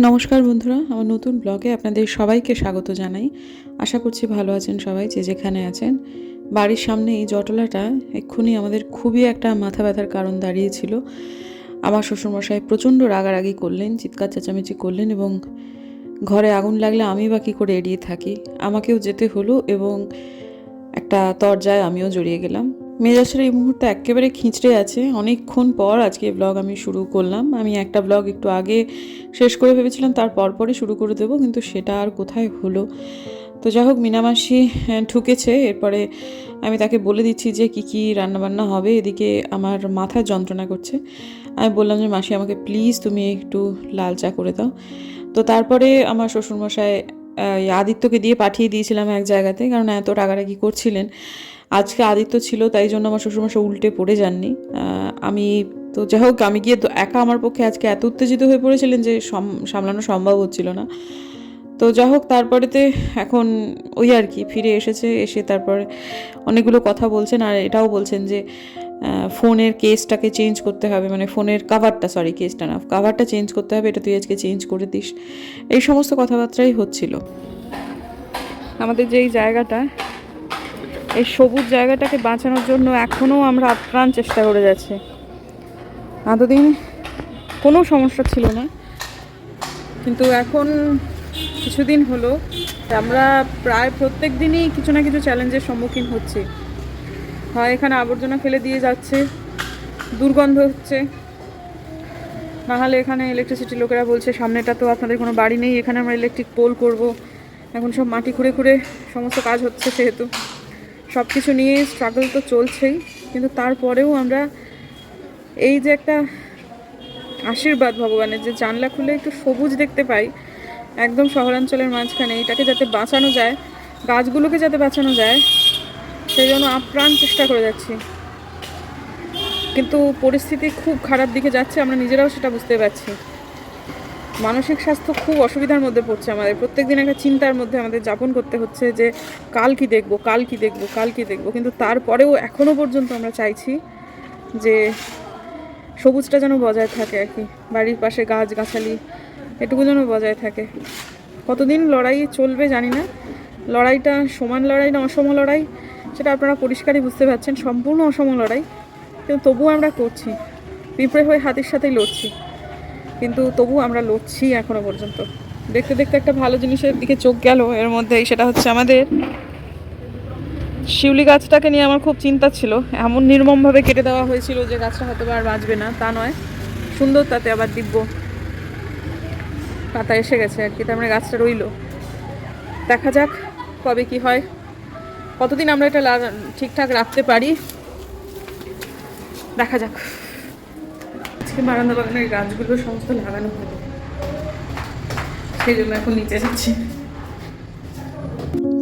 নমস্কার বন্ধুরা, আমার নতুন ব্লগে আপনাদের সবাইকে স্বাগত জানাই। আশা করছি ভালো আছেন সবাই, যে যেখানে আছেন। বাড়ির সামনে এই জটলাটা এক্ষুনি আমাদের খুবই একটা মাথা ব্যথার কারণ দাঁড়িয়েছিল। আমার শ্বশুরমশাই প্রচণ্ড রাগারাগি করলেন, চিৎকার চেঁচামেচি করলেন এবং ঘরে আগুন লাগলে আমি বা কী করে এড়িয়ে থাকি? আমাকেও যেতে হলো এবং একটা তরজায় আমিও জড়িয়ে গেলাম। মেজাজের এই মুহূর্তে একেবারে খিঁচড়ে আছে। অনেকক্ষণ পর আজকে ব্লগ আমি শুরু করলাম। আমি একটা ব্লগ একটু আগে শেষ করে ভেবেছিলাম তার পরপরই শুরু করে দেবো কিন্তু সেটা আর কোথায় হলো? তো যাই হোক মিনামাসি আহ, ঠুকেছে এরপরে আমি তাকে বলে দিচ্ছি যে কি কি রান্নাবান্না হবে। এদিকে আমার মাথায় যন্ত্রণা করছে। আমি বললাম যে মাসি আমাকে প্লিজ তুমি একটু লাল চা করে দাও। তো তারপরে আমার শ্বশুরমশাই আদিত্যকে দিয়ে পাঠিয়ে দিয়েছিলাম এক জায়গাতে কারণ এত রাগারাগি করছিলেন। আজকে আদিত্য ছিল, তাই জন্য আমার শ্বশুরমশাই উল্টে পড়ে যাননি। আমি তো যাই হোক, আমি গিয়ে একা আমার পক্ষে আজকে এত উত্তেজিত হয়ে পড়েছিলেন যে সামলানো সম্ভব হচ্ছিল না। তো যাই হোক, তারপরেতে এখন ওই আর কি, ফিরে এসেছে, এসে তারপরে অনেকগুলো কথা বলছেন, আর এটাও বলছেন যে ফোনের কেসটাকে চেঞ্জ করতে হবে মানে ফোনের কাভারটা সরি কেসটা না কাভারটা চেঞ্জ করতে হবে, এটা তুই আজকে চেঞ্জ করে দিস। এই সমস্ত কথাবার্তাই হচ্ছিল। আমাদের যে এই জায়গাটা এই সবুজ জায়গাটাকে বাঁচানোর জন্য এখনও আমরা আপ্রাণ চেষ্টা করে যাচ্ছি। এতদিন কোনো সমস্যা ছিল না। কিন্তু এখন কিছুদিন হলো আমরা প্রায় প্রত্যেক দিনই কিছু না কিছু চ্যালেঞ্জের সম্মুখীন হচ্ছি। হয় এখানে আবর্জনা ফেলে দিয়ে যাচ্ছে, দুর্গন্ধ হচ্ছে নাহলে এখানে ইলেকট্রিসিটি লোকেরা বলছে, সামনেটা তো আপনাদের কোনো বাড়ি নেই, এখানে আমরা ইলেকট্রিক পোল করব। এখন সব মাটি খুঁড়ে খুঁড়ে সমস্ত কাজ হচ্ছে সেহেতু। সব কিছু নিয়ে স্ট্রাগল তো চলছেই, কিন্তু তারপরেও আমরা এই যে একটা আশীর্বাদ ভগবানের, যে জানলা খুলে একটু সবুজ দেখতে পাই, একদম শহরাঞ্চলের মাঝখানে, এটাকে যাতে বাঁচানো যায়, গাছগুলোকে যাতে বাঁচানো যায়, সেই জন্য আপ্রাণ চেষ্টা করে যাচ্ছি। কিন্তু পরিস্থিতি খুব খারাপ দিকে যাচ্ছে, আমরা নিজেরাও সেটা বুঝতে পারছি। মানসিক স্বাস্থ্য খুব অসুবিধার মধ্যে পড়ছে আমাদের। প্রত্যেক দিন একটা চিন্তার মধ্যে আমাদের যাপন করতে হচ্ছে যে, কাল কি দেখব, কাল কি দেখব, কাল কি দেখব। কিন্তু তারপরেও এখনও পর্যন্ত আমরা চাইছি যে, সবুজটা যেন বজায় থাকে আর কি। বাড়ির পাশে গাছ, গাছালি, এটুকু যেন বজায় থাকে। কতদিন লড়াই চলবে জানি না। লড়াইটা সমান লড়াই না অসম লড়াই, সেটা আপনারা পরিষ্কারই বুঝতে পারছেন। সম্পূর্ণ অসম লড়াই। কিন্তু তবুও আমরা করছি। পিঁপড়ে হয়ে হাতির সাথেই লড়ছি। কিন্তু তবু আমরা লড়ছি এখনও পর্যন্ত। দেখতে দেখতে একটা ভালো জিনিসের দিকে চোখ গেল। এর মধ্যেই সেটা হচ্ছে আমাদের শিউলি গাছটাকে নিয়ে আমার খুব চিন্তা ছিল। এমন নির্মমভাবে কেটে দেওয়া হয়েছিল যে গাছটা হয়তো আর বাঁচবে না, তা নয়। সুন্দর তাতে আবার দিব্য পাতা এসে গেছে আর কি, তার মানে গাছটা রইল। দেখা যাক কবে কি হয়। কতদিন আমরা এটা ঠিকঠাক রাখতে পারি? দেখা যাক। আজকে বারান্দা বাগানের গাছগুলো সমস্ত লাগানো হবে সেই জন্য এখন নিচে যাচ্ছি।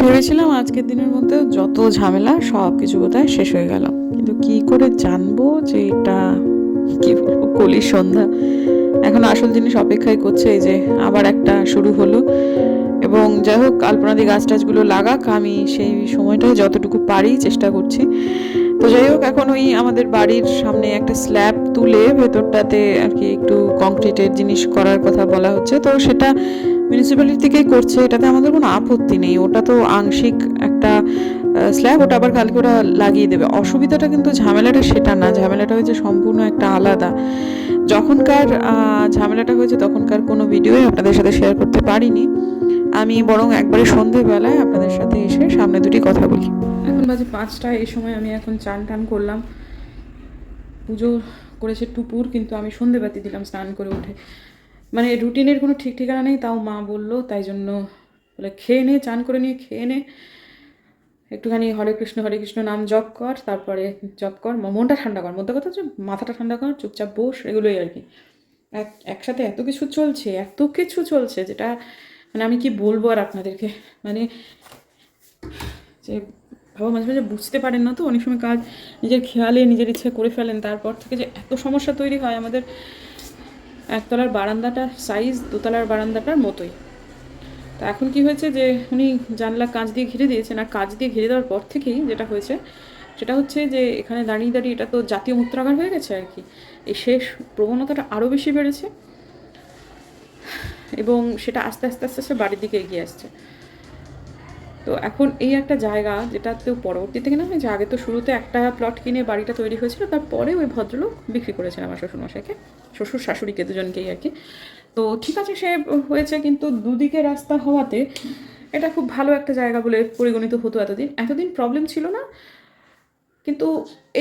ভেবেছিলাম আজকের দিনের মধ্যে যত ঝামেলা, সব কিছু বোধহয় শেষ হয়ে গেল। কিন্তু কি করে জানব যে এটা, কি বলব, কলির সন্ধ্যা। এখন আসল জিনিস অপেক্ষাই করছে এই যে আবার একটা শুরু হলো। এবং যাই হোক, আলপনাদি গাছ টাছগুলো লাগাক, আমি সেই সময়টায় যতটুকু পারি চেষ্টা করছি। তো যাই হোক, এখন ওই আমাদের বাড়ির সামনে একটা স্ল্যাব তুলে ভেতরটাতে আর কি একটু কংক্রিটের জিনিস করার কথা বলা হচ্ছে। তো সেটা মিউনিসিপ্যালিটি থেকেই করছে, এটাতে আমাদের কোনো আপত্তি নেই। ওটা তো আংশিক একটা স্ল্যাব, ওটা আবার কালকে ওরা লাগিয়ে দেবে। অসুবিধাটা কিন্তু ঝামেলাটা সেটা না, ঝামেলাটা হয়েছে সম্পূর্ণ একটা আলাদা। যখনকার ঝামেলাটা হয়েছে তখনকার কোনো ভিডিওই আপনাদের সাথে শেয়ার করতে পারিনি। আমি বরং একবারে সন্ধেবেলায় আপনাদের সাথে এসে সামনে দুটি কথা বলি। বাজে পাঁচটা এই সময় আমি এখন চান টান করলাম। পুজো করেছে টুপুর, কিন্তু আমি সন্ধেবাতি দিলাম স্নান করে উঠে। মানে রুটিনের কোনো ঠিক ঠিকানা নেই, তাও মা বলল, তাই জন্য বলে খেয়ে নে, চান করে নিয়ে খেয়ে নে। একটুখানি হরে কৃষ্ণ হরে কৃষ্ণ নাম জপ কর, তারপরে জপ কর মনটা ঠান্ডা কর। মধ্যে কথা হচ্ছে মাথাটা ঠান্ডা কর, চুপচাপ বস, এগুলোই আর কি। এক একসাথে এত কিছু চলছে, এত কিছু চলছে, যেটা মানে আমি কি বলব আর আপনাদেরকে? মানে যে বাবা মাঝে মাঝে বুঝতে পারেন না তো, অনেক সময় কাজ নিজের খেয়ালে, নিজের ইচ্ছে করে ফেলেন। তারপর থেকে যে এত সমস্যা তৈরি হয় আমাদের একতলার বারান্দাটার সাইজ দোতলার বারান্দাটার মতোই। তা এখন কি হয়েছে যে উনি জানলা কাঁচ দিয়ে ঘিরে দিয়েছেন, আর কাঁচ দিয়ে ঘিরে দেওয়ার পর থেকেই যেটা হয়েছে, সেটা হচ্ছে যে এখানে দাঁড়িয়ে দাঁড়িয়ে এটা তো জাতীয় মূত্রাগার হয়ে গেছে আর কি। এই শেষ প্রবণতাটা আরও বেশি বেড়েছে, এবং সেটা আস্তে আস্তে আস্তে আস্তে বাড়ির দিকে এগিয়ে আসছে। তো এখন এই একটা জায়গা যেটাতেও পরবর্তীতে কিনা হয়েছে আগে তো শুরুতে একটা প্লট কিনে বাড়িটা তৈরি হয়েছিল, তারপরে ওই ভদ্রলোক বিক্রি করেছেন আমার শ্বশুরমশাইকে, শ্বশুর শাশুড়িকে দুজনকেই আর কি। তো ঠিক আছে, সে হয়েছে কিন্তু দুদিকে রাস্তা হওয়াতে এটা খুব ভালো একটা জায়গা বলে পরিগণিত হতো এতদিন। এতদিন প্রবলেম ছিল না, কিন্তু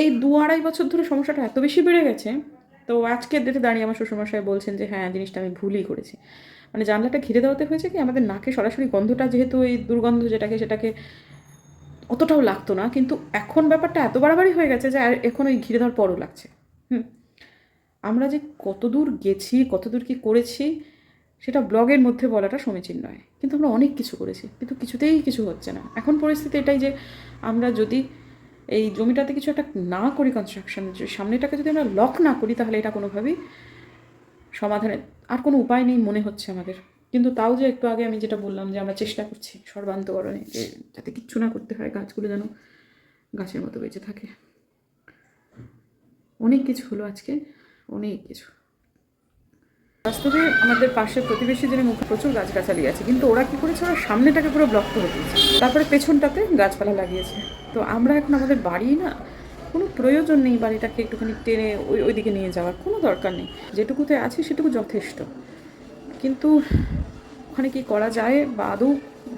এই দু আড়াই বছর ধরে সমস্যাটা এত বেশি বেড়ে গেছে, তো আজকের ডেটে দাঁড়িয়ে আমার শ্বশুরমশাই বলছেন যে হ্যাঁ জিনিসটা আমি ভুলই করেছি। মানে জানলাটা ঘিরে দেওয়াতে হয়েছে কি? আমাদের নাকে সরাসরি গন্ধটা যেহেতু এই দুর্গন্ধ যেটাকে সেটাকে অতটাও লাগতো না, কিন্তু এখন ব্যাপারটা এত বাড়াবাড়ি হয়ে গেছে যে এখন ওই ঘিরে দেওয়ার পরও লাগছে। হুম? আমরা যে কতদূর গেছি, কতদূর কি করেছি, সেটা ব্লগের মধ্যে বলাটা সমীচীন নয়। কিন্তু আমরা অনেক কিছু করেছি, কিন্তু কিছুতেই কিছু হচ্ছে না। এখন পরিস্থিতি এটাই যে আমরা যদি এই জমিটাতে কিছু একটা না করি কনস্ট্রাকশন সামনেটাকে যদি আমরা লক না করি, তাহলে এটা কোনোভাবেই সমাধানের আর কোনো উপায় নেই মনে হচ্ছে আমাদের। কিন্তু তাও যে একটু আগে আমি যেটা বললাম যে আমরা চেষ্টা করছি সর্বান্তকরণে যে যাতে কিচ্ছু না করতে হয়, গাছগুলো যেন গাছের মতো বেঁচে থাকে। অনেক কিছু হলো আজকে, অনেক কিছু। বাস্তবে আমাদের পাশের প্রতিবেশীদের মুখে প্রচুর গাছগাছালি আছে, কিন্তু ওরা কি করেছে? ওরা সামনেটাকে পুরো ব্লক করে দিয়েছে। তারপরে পেছনটাতে গাছপালা লাগিয়েছে। তো আমরা এখন আমাদের বাড়ি না কোনো প্রয়োজন নেই বাড়িটাকে একটুখানি টেনে ওই ওইদিকে নিয়ে যাওয়ার, কোনো দরকার নেই। যেটুকুতে আছে সেটুকু যথেষ্ট। কিন্তু ওখানে কি করা যায় বা আদৌ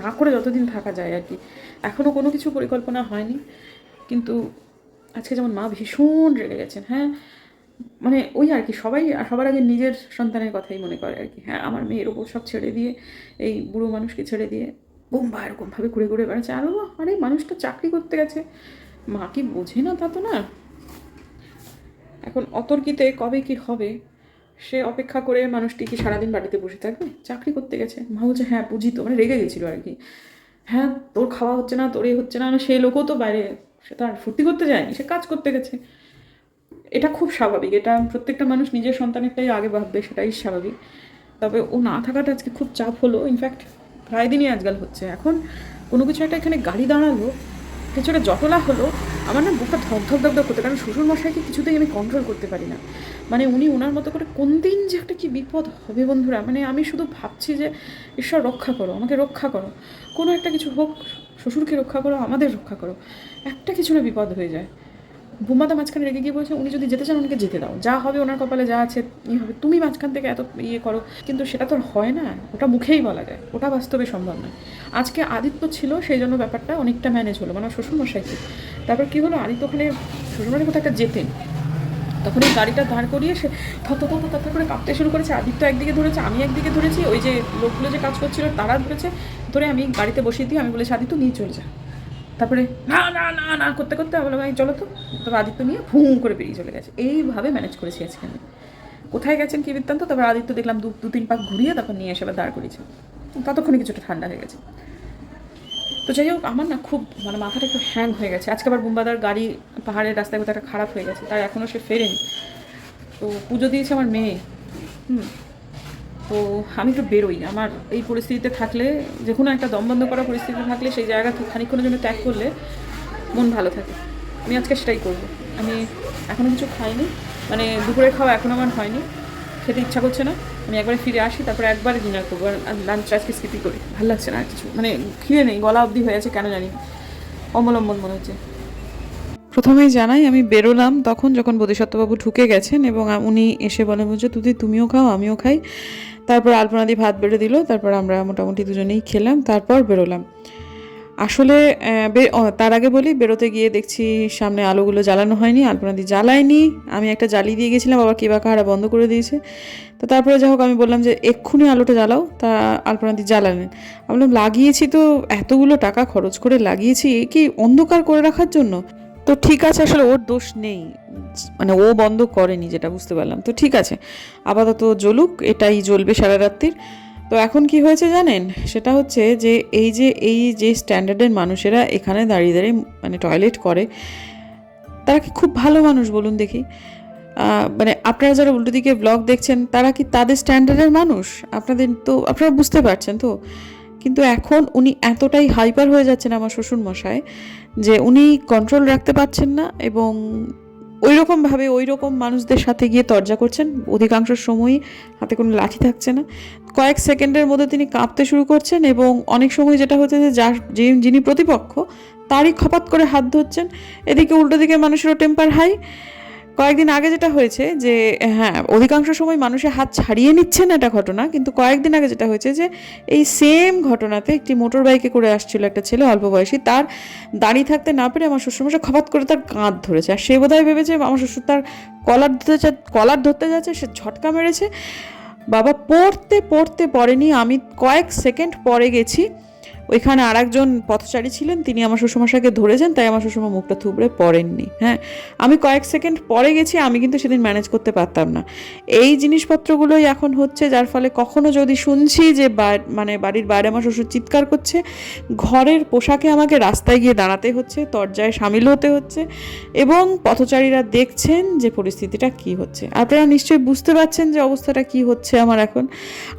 না করে যতদিন থাকা যায় আর কি। এখনও কোনো কিছু পরিকল্পনা হয়নি। কিন্তু আজকে যেমন মা ভীষণ রেগে গেছেন হ্যাঁ? মানে ওই আর কি, সবাই সবার আগে নিজের সন্তানের কথাই মনে করে আর কি। হ্যাঁ আমার মেয়ের ওপর সব ছেড়ে দিয়ে, এই বুড়ো মানুষকে ছেড়ে দিয়ে বোম্বা এরকমভাবে ঘুরে ঘুরে বেড়াচ্ছে। আরও আরে মানুষটা চাকরি করতে গেছে। মা কি বোঝে না তা তো না? এখন অতর্কিতে কবে কি হবে? সে অপেক্ষা করে মানুষটি কি সারাদিন বাড়িতে বসে থাকবে? চাকরি করতে গেছে। মা বলছে হ্যাঁ বুঝি তো। মানে রেগে গেছিল আর কি। হ্যাঁ তোর খাওয়া হচ্ছে না তোর এ হচ্ছে না। মানে সে লোকও তো বাইরে। সে তো আর ফুর্তি করতে যায়নি, সে কাজ করতে গেছে। এটা খুব স্বাভাবিক। এটা প্রত্যেকটা মানুষ নিজের সন্তানেরটাই আগে ভাববে, সেটাই স্বাভাবিক। তবে ও না থাকাটা আজকে খুব চাপ হলো। ইনফ্যাক্ট প্রায় দিনই আজকাল হচ্ছে। এখন কোনো কিছু একটা এখানে গাড়ি দাঁড়াল কিছু একটা জটলা হলো, আমার না বুকটা ধক ধক ধক ধক করতে, কারণ শ্বশুরমশাইকে কিছুতেই আমি কন্ট্রোল করতে পারি না। মানে উনি ওনার মতো করে কোন দিন যে একটা কী বিপদ হবে বন্ধুরা মানে আমি শুধু ভাবছি যে ঈশ্বর রক্ষা করো, আমাকে রক্ষা করো। কোনো একটা কিছু হোক, শ্বশুরকে রক্ষা করো, আমাদের রক্ষা করো। একটা কিছু না বিপদ হয়ে যায়। বুম্বাদা মাঝখানে রেগে গিয়ে বলছে, উনি যদি যেতে চান, উনিকে যেতে দাও। যা হবে ওনার কপালে, যা আছে, ই হবে। তুমি মাঝখান থেকে এত ইয়ে করো। কিন্তু সেটা তো হয় না। ওটা মুখেই বলা যায়। ওটা বাস্তবে সম্ভব নয়। আজকে আদিত্য ছিল, সেই জন্য ব্যাপারটা অনেকটা ম্যানেজ হলো। মানে শ্বশুরমশাই কি? তারপর কী হলো? আদিত্য ওখানে শ্বশুরবাড়ি কোথাও একটা যেতেন। তখন এই গাড়িটা দাঁড় করিয়ে সে থত থত থত করে কাঁপতে শুরু করেছে। আদিত্য একদিকে ধরেছে, আমি একদিকে ধরেছি। ওই যে লোকগুলো যে কাজ করছিল, তারা ধরেছে, ধরে আমি গাড়িতে বসিয়ে দিয়ে আমি বলেছি, আদিত্য, নিয়ে চলে যা। তারপরে, না না না না, করতে করতে আমি বললাম চলো তো। তারপর আদিত্য নিয়ে ভুম করে বেরিয়ে চলে গেছে। এইভাবে ম্যানেজ করেছি আজকে আমি। কোথায় গেছেন কি বৃত্তান্ত? তারপর আদিত্য দেখলাম দু দু, তিন পাক ঘুরিয়ে তারপর নিয়ে এসে আবার দাঁড় করিয়েছে। ততক্ষণে কিছুটা ঠান্ডা হয়ে গেছে। তো যাই হোক, আমার না খুব মানে মাথাটা একটু হ্যাং হয়ে গেছে। আজকে আবার বুম্বাদার গাড়ি পাহাড়ের রাস্তায় কোথাও একটা খারাপ হয়ে গেছে, তাই এখনও সে ফেরেনি। তো পুজো দিয়েছে আমার মেয়ে। হুম। তো আমি একটু বেরোই। আমার এই পরিস্থিতিতে থাকলে, যে কোনো একটা দম বন্ধ করা পরিস্থিতিতে থাকলে সেই জায়গা খানিক্ষণের জন্য ত্যাগ করলে মন ভালো থাকে। আমি আজকে সেটাই করব। আমি এখনও কিছু খাইনি। মানে দুপুরে খাওয়া এখনও আমার হয়নি। খেতে ইচ্ছা করছে না। আমি একবারে ফিরে আসি, তারপরে একবারে ডিনার করব আর লাঞ্চ আজকে স্কিপই করি। ভালো লাগছে না আর কিছু। মানে খিদে নেই, গলা অবধি হয়ে আছে, কেন জানি। অবলম্বন মনে হচ্ছে। প্রথমেই জানাই, আমি বেরোলাম তখন যখন বোধিসত্ত্ববাবু ঢুকে গেছেন এবং উনি এসে বলেন বলছে তুই তুমিও খাও, আমিও খাই। তারপর আলপনাদি ভাত বেড়ে দিল, তারপর আমরা মোটামুটি দুজনেই খেলাম, তারপর বেরোলাম। আসলে তার আগে বলি, বেরোতে গিয়ে দেখছি সামনে আলোগুলো জ্বালানো হয়নি আলপনাদি জ্বালায়নি। আমি একটা জ্বালিয়ে দিয়ে গেছিলাম, আবার কিবা কাহারা বন্ধ করে দিয়েছে। তো তারপরে যাই হোক, আমি বললাম যে, এক্ষুনি আলোটা জ্বালাও। তা আলপনাদি জ্বালালেন। আমি বললাম, লাগিয়েছি তো, এতগুলো টাকা খরচ করে লাগিয়েছি কি অন্ধকার করে রাখার জন্য? তো ঠিক আছে, আসলে ওর দোষ নেই। মানে ও বন্ধ করেনি যেটা বুঝতে পারলাম। তো ঠিক আছে, আপাতত জ্বলুক, এটাই জ্বলবে সারা রাত্রির তো এখন কি হয়েছে জানেন? সেটা হচ্ছে যে এই যে এই যে স্ট্যান্ডার্ডের মানুষেরা এখানে দাঁড়িয়ে দাঁড়িয়ে মানে টয়লেট করে, তারা কি খুব ভালো মানুষ বলুন দেখি? মানে আপনারা যারা উল্টো দিকে ব্লগ দেখছেন, তারা কি তাদের স্ট্যান্ডার্ডের মানুষ? আপনাদের তো, আপনারা বুঝতে পারছেন তো। কিন্তু এখন উনি এতটাই হাইপার হয়ে যাচ্ছেন আমার শ্বশুর মশাই যে উনি কন্ট্রোল রাখতে পারছেন না এবং ওই রকমভাবে ওই রকম মানুষদের সাথে গিয়ে তর্জা করছেন। অধিকাংশ সময়ই হাতে কোনো লাঠি থাকছে না। কয়েক সেকেন্ডের মধ্যে তিনি কাঁপতে শুরু করছেন এবং অনেক সময় যেটা হচ্ছে যে যার যিনি প্রতিপক্ষ, তারই খপাত করে হাত ধরছেন। এদিকে উল্টো দিকে মানুষেরও টেম্পার হাই কয়েকদিন আগে যেটা হয়েছে যে হ্যাঁ অধিকাংশ সময় মানুষের হাত ছাড়িয়ে নিচ্ছে না এটা ঘটনা, কিন্তু কয়েকদিন আগে যেটা হয়েছে যে, এই সেম ঘটনাতে একটি মোটর বাইকে করে আসছিল একটা ছেলে অল্প বয়সী, তার দাঁড়িয়ে থাকতে না পেরে আমার শ্বশুরমশাই খপাত করে তার কাঁধ ধরেছে। আর সে বোধহয় ভেবেছে আমার শ্বশুর তার কলার ধরতে কলার ধরতে যাচ্ছে, সে ঝটকা মেরেছে। বাবা পড়তে পড়তে পড়েনি, আমি কয়েক সেকেন্ড পরে গেছি। ওইখানে আর একজন পথচারী ছিলেন, তিনি আমার শ্বশুরমশাইকে ধরেছেন, তাই আমার শ্বশুরমা মুখটা থুবড়ে পড়েননি হ্যাঁ। আমি কয়েক সেকেন্ড পরে গেছি, আমি কিন্তু সেদিন ম্যানেজ করতে পারতাম না। এই জিনিসপত্রগুলোই এখন হচ্ছে, যার ফলে কখনো যদি শুনছি যে মানে বাড়ির বাইরে আমার শ্বশুর চিৎকার করছে, ঘরের পোশাকে আমাকে রাস্তায় গিয়ে দাঁড়াতে হচ্ছে তরজায় সামিল হতে হচ্ছে, এবং পথচারীরা দেখছেন যে পরিস্থিতিটা কি হচ্ছে। আপনারা নিশ্চয়ই বুঝতে পারছেন যে অবস্থাটা কি হচ্ছে আমার এখন।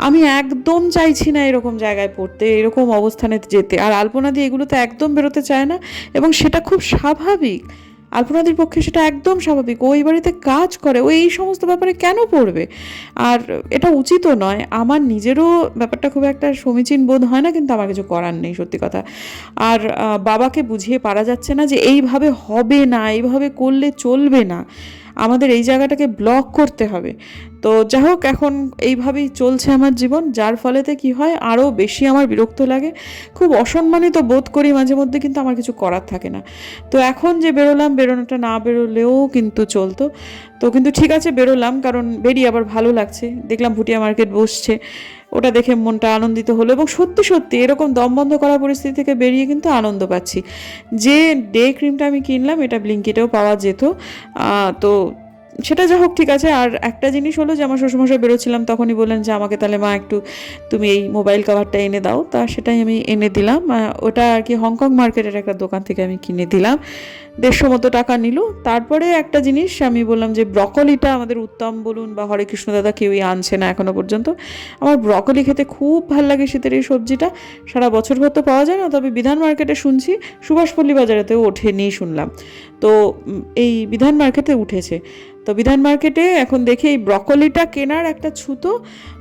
আমি একদম চাইছি না এরকম জায়গায় পড়তে, এরকম অবস্থানে যেতে। আর আলপনাদি এগুলো তো একদম বেরোতে চায় না এবং সেটা খুব স্বাভাবিক। আলপনাদির পক্ষে সেটা একদম স্বাভাবিক। ওই বাড়িতে কাজ করে। ও এই সমস্ত ব্যাপারে কেন পড়বে? আর এটা উচিতও নয়। আমার নিজেরও ব্যাপারটা খুব একটা সমীচীন বোধ হয় না, কিন্তু আমার কিছু করার নেই, সত্যি কথা। আর বাবাকে বুঝিয়ে পারা যাচ্ছে না যে এইভাবে হবে না, এইভাবে করলে চলবে না। আমাদের এই জায়গাটাকে ব্লক করতে হবে। তো যাই হোক, এখন এইভাবেই চলছে আমার জীবন, যার ফলেতে কি হয়, আরও বেশি আমার বিরক্ত লাগে। খুব অসম্মানিত বোধ করি মাঝে মধ্যে, কিন্তু আমার কিছু করার থাকে না। তো এখন যে বেরোলাম, বেরোনোটা না বেরোলেও কিন্তু চলতো। তো কিন্তু ঠিক আছে, বেরোলাম, কারণ বেরিয়ে আবার ভালো লাগছে। দেখলাম ভুটিয়া মার্কেট বসছে। ওটা দেখে মনটা আনন্দিত হলো এবং সত্যি সত্যি এরকম দম বন্ধ করা পরিস্থিতি থেকে বেরিয়ে কিন্তু আনন্দ পাচ্ছি। যে ডে ক্রিমটা আমি কিনলাম, এটা ব্লিঙ্কিটেও পাওয়া যেত। তো সেটা যা হোক, ঠিক আছে। আর একটা জিনিস হলো যে, আমার শ্বশুরমশাই বেরোচ্ছিলাম, তখনই বললেন যে, আমাকে তাহলে মা, একটু তুমি এই মোবাইল কভারটা এনে দাও। তা সেটাই আমি এনে দিলাম। ওটা আর কি হংকং মার্কেটের একটা দোকান থেকে আমি কিনে দিলাম। দেড়শো মতো টাকা নিল। তারপরে একটা জিনিস, আমি বললাম যে, ব্রকলিটা আমাদের উত্তম বলুন বা হরে কৃষ্ণ দাদা কেউই আনছে না এখনও পর্যন্ত। আমার ব্রকলি খেতে খুব ভালো লাগে শীতের এই সবজিটা। সারা বছর ভর তো পাওয়া যায় না, তবে বিধান মার্কেটে শুনছি, সুভাষপল্লী বাজারেতেও ওঠেনি শুনলাম। তো এই বিধান মার্কেটে উঠেছে। তো বিধান মার্কেটে এখন দেখি এই ব্রকলিটা কেনার একটা ছুতো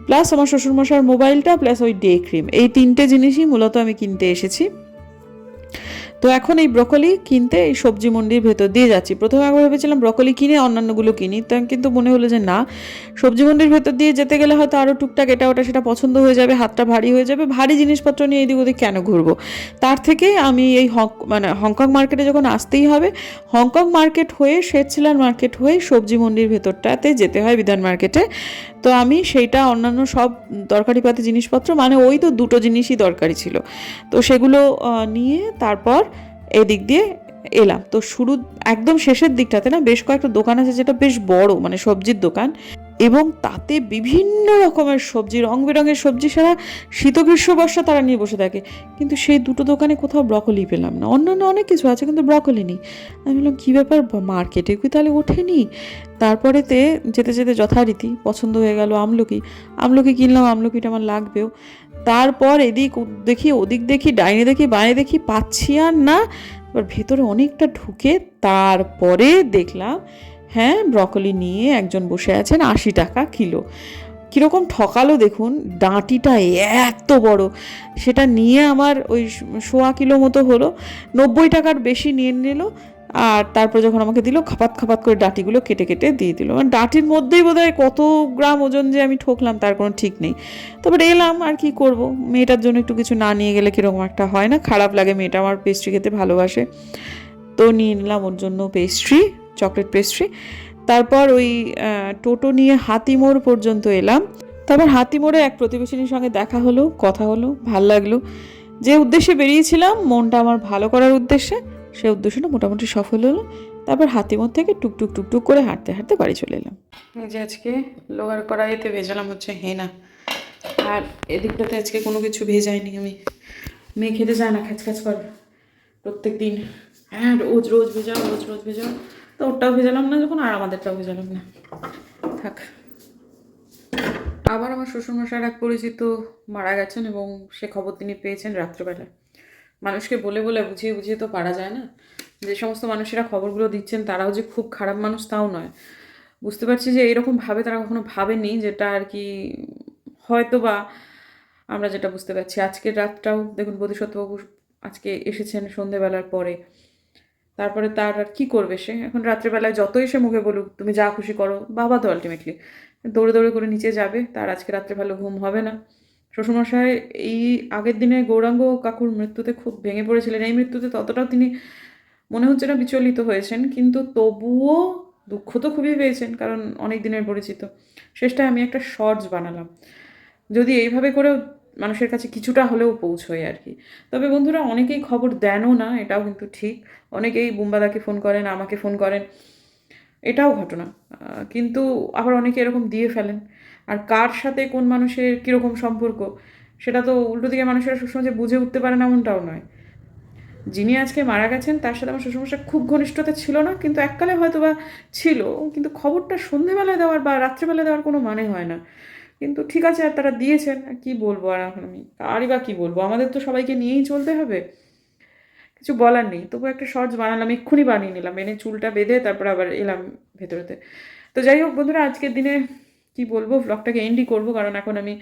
প্লাস আমার শ্বশুরমশার মোবাইলটা প্লাস ওই ডে ক্রিম এই তিনটে জিনিসই মূলত আমি কিনতে এসেছি। তো এখন এই ব্রকলি কিনতে এই সবজি মন্ডির ভেতর দিয়ে যাচ্ছি। প্রথমে একবার ভেবেছিলাম ব্রকলি কিনে অন্যান্যগুলো কিনি, তা কিন্তু মনে হলো যে না, সবজি মন্ডির ভেতর দিয়ে যেতে গেলে হয়তো আরও টুকটাক এটা ওটা সেটা পছন্দ হয়ে যাবে, হাতটা ভারী হয়ে যাবে, ভারী জিনিসপত্র নিয়ে এদিক ওদিক কেন ঘুরবো? তার থেকে আমি এই হং মানে হংকং মার্কেটে যখন আসতেই হবে, হংকং মার্কেট হয়ে শেরচিলার মার্কেট হয়ে সবজি মন্ডির ভেতরটাতে যেতে হয় বিধান মার্কেটে। তো আমি সেইটা অন্যান্য সব দরকারি পাতি জিনিসপত্র মানে ওই তো দুটো জিনিসই দরকারি ছিল। তো সেগুলো নিয়ে তারপর এদিক দিয়ে এলাম। তো শুরু, একদম শেষের দিকটাতে না বেশ কয়েকটা দোকান আছে যেটা বেশ বড় মানে সবজির দোকান। এবং তাতে বিভিন্ন রকমের সবজি রং বেরঙের সবজি সারা শীত গ্রীষ্ম বর্ষা তারা নিয়ে বসে থাকে। কিন্তু সেই দুটো দোকানে কোথাও ব্রকলি পেলাম না। অন্যান্য অনেক কিছু আছে, কিন্তু ব্রকলি নেই। আমি বললাম কী ব্যাপার? মার্কেটে কি তাহলে ওঠেনি? তারপরেতে যেতে যেতে যথারীতি পছন্দ হয়ে গেল আমলকি। আমলকি কিনলাম, আমলকিটা আমার লাগবেও। তারপর এদিক দেখি ওদিক দেখি, ডাইনে দেখি, বাঁয়ে দেখি পাচ্ছি আর না। এবার ভেতরে অনেকটা ঢুকে তারপরে দেখলাম হ্যাঁ ব্রকলি নিয়ে একজন বসে আছেন আশি টাকা কিলো। কীরকম ঠকালো দেখুন ডাঁটিটা এত বড়। সেটা নিয়ে আমার ওই সোয়া কিলো মতো হলো, নব্বই টাকার বেশি নিয়ে নিল, আর তারপর যখন আমাকে দিল, খাপাত খাপাত করে ডাঁটিগুলো কেটে কেটে দিয়ে দিল। মানে ডাঁটির মধ্যেই বোধহয় কত গ্রাম ওজন যে আমি ঠকলাম, তার কোনো ঠিক নেই। তারপরে এলাম, আর কি করব? মেয়েটার জন্য একটু কিছু না নিয়ে গেলে কীরকম একটা হয় না? খারাপ লাগে মেয়েটা, আমার পেস্ট্রি খেতে ভালোবাসে। তো নিয়ে নিলাম ওর জন্য পেস্ট্রি চকলেট পেস্ট্রি। তারপর ওই টোটো নিয়ে হাতিমোড় পর্যন্ত এলাম। তারপর হাতিমোড়ে এক প্রতিবেশিনীর সঙ্গে দেখা হলো, কথা হলো, ভালো লাগল। যে উদ্দেশ্যে বেরিয়েছিলাম, মনটা আমার ভালো করার উদ্দেশ্যে, সে উদ্দেশ্যটা মোটামুটি সফল হলো। তারপর হাতিমোড় থেকে টুকটুক টুকটুক করে হাঁটতে হাঁটতে বাড়ি চলে এলাম। যে আজকে লোহার কড়াইতে ভেজালাম হচ্ছে হেনা। আর এদিকটাতে আজকে কোনো কিছু ভেজাইনি আমি। মেয়ে খেতে যায় না খ্যাচ খ্যাচ করে প্রত্যেক দিন হ্যাঁ রোজ রোজ ভেজাও, রোজ রোজ ভেজাও। তো ওরটাও ভেজালাম না, যখন আর আমাদেরটাও ভেজালাম না। থাক। আবার আমার শ্বশুরমশাইয়ের এক পরিচিত মারা গেছেন এবং সে খবর তিনি পেয়েছেন রাত্রেবেলা। মানুষকে বলে বলে বুঝিয়ে বুঝিয়ে তো পারা যায় না। যে সমস্ত মানুষেরা খবরগুলো দিচ্ছেন, তারাও যে খুব খারাপ মানুষ তাও নয়। বুঝতে পারছি যে এরকম ভাবে তারা কখনো ভাবেনি যেটা আর কি হয়তো বা আমরা যেটা বুঝতে পারছি। আজকের রাতটাও দেখুন, বোধিসত্ত্ববাবু আজকে এসেছেন সন্ধেবেলার পরে। তারপরে তার আর কী করবে সে? এখন রাত্রেবেলায় যতই সে মুখে বলুক, তুমি যা খুশি করো, বাবা তো আলটিমেটলি দৌড়ে দৌড়ে করে নিচে যাবে। তার আজকে রাত্রে ভালো ঘুম হবে না। শ্বশুরমশাই, এই আগের দিনে গৌরাঙ্গ কাকুর মৃত্যুতে খুব ভেঙে পড়েছিলেন। এই মৃত্যুতে ততটাও তিনি মনে হচ্ছে না বিচলিত হয়েছেন, কিন্তু তবুও দুঃখ তো খুবই পেয়েছেন, কারণ অনেক দিনের পরিচিত। শেষটায় আমি একটা শর্টস বানালাম। যদি এইভাবে করেও মানুষের কাছে কিছুটা হলেও পৌঁছয় আর কি। তবে বন্ধুরা অনেকেই খবর দেনও না, এটাও কিন্তু ঠিক। অনেকেই বুম্বাদাকে ফোন করেন, আমাকে ফোন করেন, এটাও ঘটনা। কিন্তু আবার অনেকে এরকম দিয়ে ফেলেন। আর কার সাথে কোন মানুষের কীরকম সম্পর্ক, সেটা তো উল্টো দিকে মানুষেরা সবসময় যে বুঝে উঠতে পারে না এমনটাও নয়। যিনি আজকে মারা গেছেন, তার সাথে আমার শ্বশুরমশাই খুব ঘনিষ্ঠতা ছিল না, কিন্তু এককালে হয়তো বা ছিল। কিন্তু খবরটা সন্ধেবেলায় দেওয়ার বা রাত্রেবেলায় দেওয়ার কোনো মানে হয় না। কিন্তু ঠিক আছে আর তারা দিয়েছেন, আর কী বলব আর এখন আমি? কারই বা কী বলব? আমাদের তো সবাইকে নিয়েই চলতে হবে। কিছু বলার নেই। তবু একটা শর্টস বানালাম, এক্ষুনি বানিয়ে নিলাম। এনে চুলটা বেঁধে তারপর আবার এলাম ভেতরেতে। তো যাই হোক বন্ধুরা, আজকের দিনে কি বলব? ব্লগটাকে এন্ডই করব, কারণ এখন আমি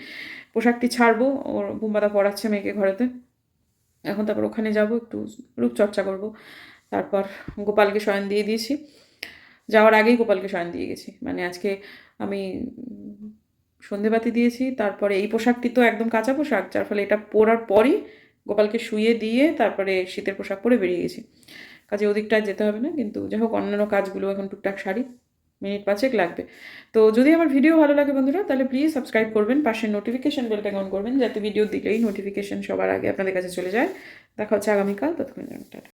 পোশাকটি ছাড়বো। ওর বুম্বাদা পড়াচ্ছে মেয়েকে ঘরেতে। এখন তারপর ওখানে যাব, একটু রূপচর্চা করব। তারপর গোপালকে শয়ন দিয়ে দিয়েছি। যাওয়ার আগেই গোপালকে শয়ন দিয়ে গেছি। মানে আজকে আমি সন্ধেবাতি দিয়েছি, তারপরে এই পোশাকটি তো একদম কাঁচা পোশাক, যার ফলে এটা পরার পরই গোপালকে শুয়ে দিয়ে তারপরে শীতের পোশাক পরে বেরিয়ে গেছি। কাজে ওদিকটায় যেতে হবে না, কিন্তু যাই হোক অন্যান্য কাজগুলো এখন টুকটাক সারি, মিনিট পাঁচেক লাগবে। তো যদি আমার ভিডিও ভালো লাগে বন্ধুরা, তাহলে প্লিজ সাবস্ক্রাইব করবেন পাশে নোটিফিকেশন বেলটা অন করবেন, যাতে ভিডিও দিলেই নোটিফিকেশন সবার আগে আপনাদের কাছে চলে যায়। দেখা হচ্ছে আগামীকাল ততক্ষণ